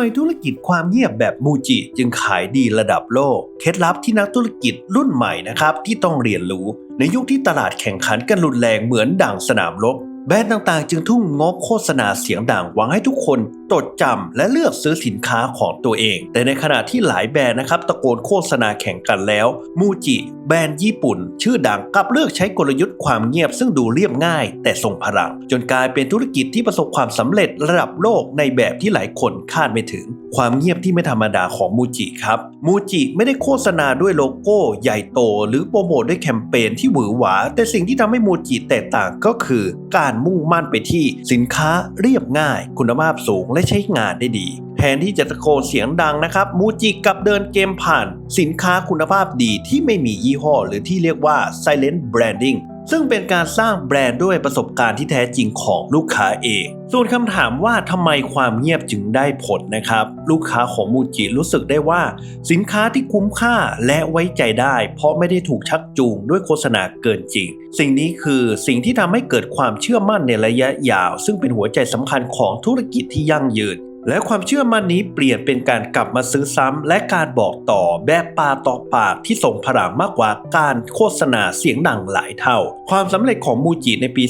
ไมธุรกิจความเงียบแบบมูจิจึงขายดีระดับโลก เคล็ดลับที่นักธุรกิจรุ่นใหม่นะครับที่ต้องเรียนรู้ ในยุคที่ตลาดแข่งขันกันรุนแรงเหมือนดั่งสนามรบ แบรนด์ต่างๆ จึงทุ่มงบโฆษณาเสียงดังหวังให้ทุกคนจดจำและเลือกซื้อสินค้าของตัวเอง แต่ในขณะที่หลายแบรนด์นะครับตะโกนโฆษณาแข่งกันแล้ว มูจิ แบรนด์ญี่ปุ่น ชื่อดังกลับเลือกใช้กลยุทธ์ความเงียบซึ่งดูเรียบง่าย แต่ทรงพลัง จนกลายเป็นธุรกิจที่ประสบความสำเร็จระดับโลกในแบบที่หลายคนคาดไม่ถึง ความเงียบที่ไม่ธรรมดาของมูจิครับมูจิไม่ได้โฆษณาด้วยโลโก้ใหญ่โต หรือโปรโมทด้วยแคมเปญที่หวือหวา แต่สิ่งที่ทำให้มูจิแตกต่างก็คือการมุ่งมั่นไปที่สินค้าเรียบง่าย คุณภาพสูงและใช้งานได้ดี แทนที่จะตะโกนเสียงดังนะครับ มูจิกับเดินเกมผ่าน สินค้าคุณภาพดีที่ไม่มียี่ห้อ หรือที่เรียกว่า silent branding ซึ่งเป็นการสร้างแบรนด์ด้วยประสบการณ์ที่แท้จริงของลูกค้าเอง ส่วนคำถามว่าทำไมความเงียบจึงได้ผลนะครับ ลูกค้าของมูจิรู้สึกได้ว่า สินค้าที่คุ้มค่าและไว้ใจได้ เพราะไม่ได้ถูกชักจูงด้วยโฆษณาเกินจริง สิ่งนี้คือสิ่งที่ทำให้เกิดความเชื่อมั่นในระยะยาว ซึ่งเป็นหัวใจสำคัญของธุรกิจที่ยั่งยืน และความเชื่อมั่นนี้เปลี่ยนเป็นการกลับมาซื้อซ้ำและการบอกต่อแบบปากต่อปากที่ส่งพลังมากกว่าการโฆษณาเสียงดังหลายเท่า ความสำเร็จของมูจิในปี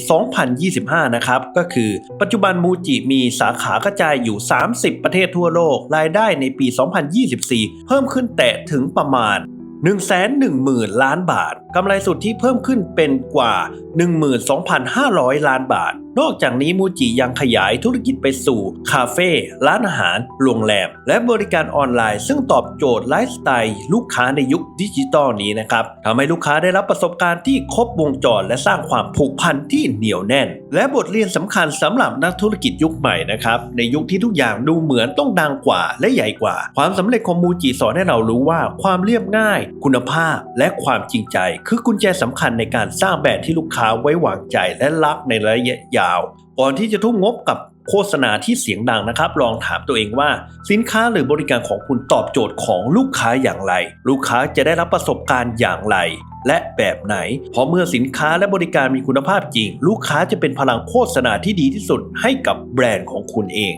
2025 นะครับก็คือปัจจุบันมูจิมีสาขากระจายอยู่ 30 ประเทศทั่วโลก รายได้ในปี 2024 เพิ่มขึ้นแตะถึงประมาณ 110,000 ล้านบาทกำไรสุทธิเพิ่มขึ้นเป็นกว่า 12,500 ล้านบาท นอกจากนี้มูจิยังขยายธุรกิจไปสู่ คาเฟ่ร้านอาหาร โรงแรม และบริการออนไลน์ ซึ่งตอบโจทย์ไลฟ์สไตล์ลูกค้าในยุคดิจิตอลนี้นะครับทำให้ลูกค้าได้รับประสบการณ์ที่ครบวงจร และสร้างความผูกพันที่เหนียวแน่น และบทเรียนสำคัญสำหรับนักธุรกิจยุคใหม่นะครับในยุคที่ทุกอย่างดูเหมือนต้องดังกว่าและใหญ่กว่า ความสำเร็จของมูจิสอนให้เรารู้ว่า ความเรียบง่าย คุณภาพและความจริงใจคือกุญแจสำคัญในการสร้างแบรนด์ที่ลูกค้าไว้วางใจและรักในระยะยาว ก่อนที่จะทุ่มงบกับโฆษณาที่เสียงดังนะครับ ลองถามตัวเองว่า สินค้าหรือบริการของคุณตอบโจทย์ของลูกค้าอย่างไร ลูกค้าจะได้รับประสบการณ์อย่างไร และแบบไหน เพราะเมื่อสินค้าและบริการมีคุณภาพจริง ลูกค้าจะเป็นพลังโฆษณาที่ดีที่สุดให้กับแบรนด์ของคุณเอง